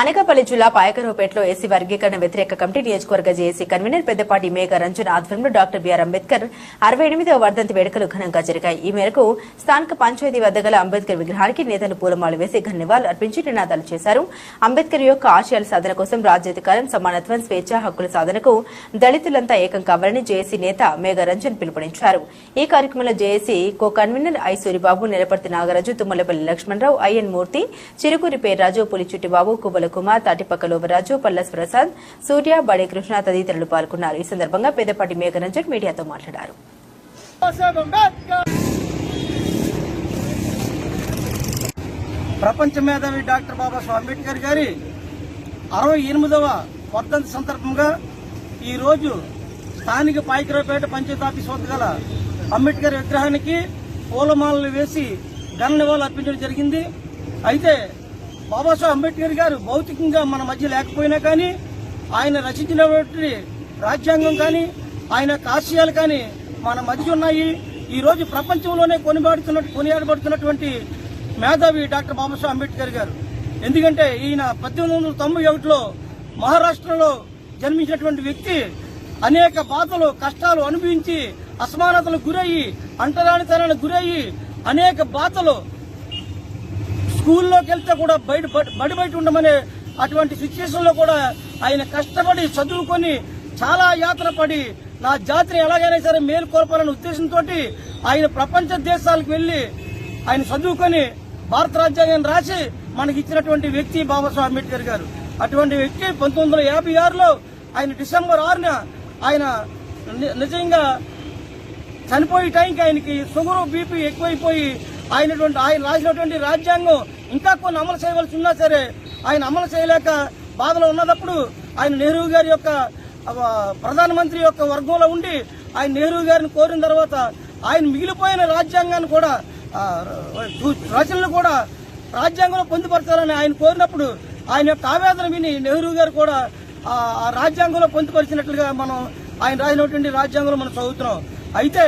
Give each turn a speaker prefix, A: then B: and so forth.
A: అనకాపల్లి జిల్లా పాయకరావుపేటలో ఎస్సీ వర్గీకరణ వ్యతిరేక కమిటీ నియోజకవర్గ జేఏసీ కన్వీనర్ పెద్దపాటి మేఘ రంజన్ ఆధ్వర్యంలో డాక్టర్ బిఆర్ అంబేద్కర్ అరవై ఎనిమిదవ వర్ధంతి వేడుకలు ఘనంగా జరిగాయి. ఈ మేరకు స్థానిక పంచాయతీ వద్ద గల అంబేద్కర్ విగ్రహానికి నేతలు పూలమాలు వేసి ఘన నివాళులు అర్పించి నినాదాలు చేశారు. అంబేద్కర్ యొక్క ఆశయాల సాధన కోసం రాజ్యాధికారం సమానత్వం స్వేచ్ఛ హక్కుల సాధనకు దళితులంతా ఏకం కావాలని జేఏసీ నేత మేఘ రంజన్ పిలుపునిచ్చారు. ఈ కార్యక్రమంలో JAC co convener I Suribabu Nilaparthi Nagaraju Tummalapalli Lakshmanarao IN Murthy Chirukuri Perraju Pulichuttibabu Babu Kubala Kumar Tatipakka Lobaraju Pallas Prasad Surya Bade Krishna తదితరులు పాల్గొన్నారు. ఈ సందర్భంగా పెద్దపాటి మేఘరంజన్ మీడియాతో మాట్లాడారు.
B: ప్రపంచ మేధావి డాక్టర్ బాబాసాహెబ్ అంబేద్కర్ గారి అరవై ఎనిమిదవ వర్ధంతి సందర్భంగా ఈరోజు స్థానిక పాయకరావుపేట పంచాయతీ ఆఫీస్ వద్ద గల అంబేద్కర్ విగ్రహానికి పూలమాలలు వేసి ఘన నివాళులు అర్పించడం జరిగింది. అయితే బాబాసాహెబ్ అంబేద్కర్ గారు భౌతికంగా మన మధ్య లేకపోయినా కానీ ఆయన రచించినటువంటి రాజ్యాంగం కానీ ఆయన యొక్క కానీ మన మధ్య ఉన్నాయి. ఈరోజు ప్రపంచంలోనే కొనిబాడుతున్న కొనియాడబడుతున్నటువంటి మేధావి డాక్టర్ బాబాసాహెబ్ అంబేద్కర్ గారు. ఎందుకంటే ఈయన పద్దెనిమిది వందల తొంభై ఒకటిలో మహారాష్ట్రలో జన్మించినటువంటి వ్యక్తి అనేక బాధలు కష్టాలు అనుభవించి అసమానతలకు గురయ్యి అంటరానితనానికి గురయ్యి అనేక బాధలు స్కూల్లోకి వెళ్తే కూడా బయట బడి- బయట ఉండమనే అటువంటి సిచ్యువేషన్లో కూడా ఆయన కష్టపడి చదువుకొని చాలా యాత్ర పడి నా జాతిని ఎలాగైనా సరే మేలుకోల్పాలనే ఉద్దేశంతో ఆయన ప్రపంచ దేశాలకు వెళ్ళి ఆయన చదువుకొని భారత రాజ్యాంగాన్ని రాసి మనకి ఇచ్చినటువంటి వ్యక్తి బాబాసాహెబ్ అంబేద్కర్ గారు. అటువంటి వ్యక్తి పంతొమ్మిది వందల యాభై ఆరులో ఆయన డిసెంబర్ ఆరున ఆయన ని- నిజంగా చనిపోయే టైంకి ఆయనకి షుగర్ బీపీ ఎక్కువైపోయి ఆయనటువంటి ఆయన రాసినటువంటి రాజ్యాంగం ఇంకా కొన్ని అమలు చేయవలసి ఉన్నా సరే ఆయన అమలు చేయలేక బాధలో ఉన్నప్పుడు ఆయన నెహ్రూ గారి యొక్క ప్రధానమంత్రి యొక్క వర్గంలో ఉండి ఆయన నెహ్రూ గారిని కోరిన తర్వాత ఆయన మిగిలిపోయిన రాజ్యాంగాన్ని కూడా రచనలు కూడా రాజ్యాంగంలో పొందుపరచాలని ఆయన కోరినప్పుడు ఆయన యొక్క ఆవేదన విని నెహ్రూ గారు కూడా ఆ ఆ రాజ్యాంగంలో పొందుపరిచినట్లుగా మనం ఆయన రాసినటువంటి రాజ్యాంగంలో మనం చదువుతున్నాం. అయితే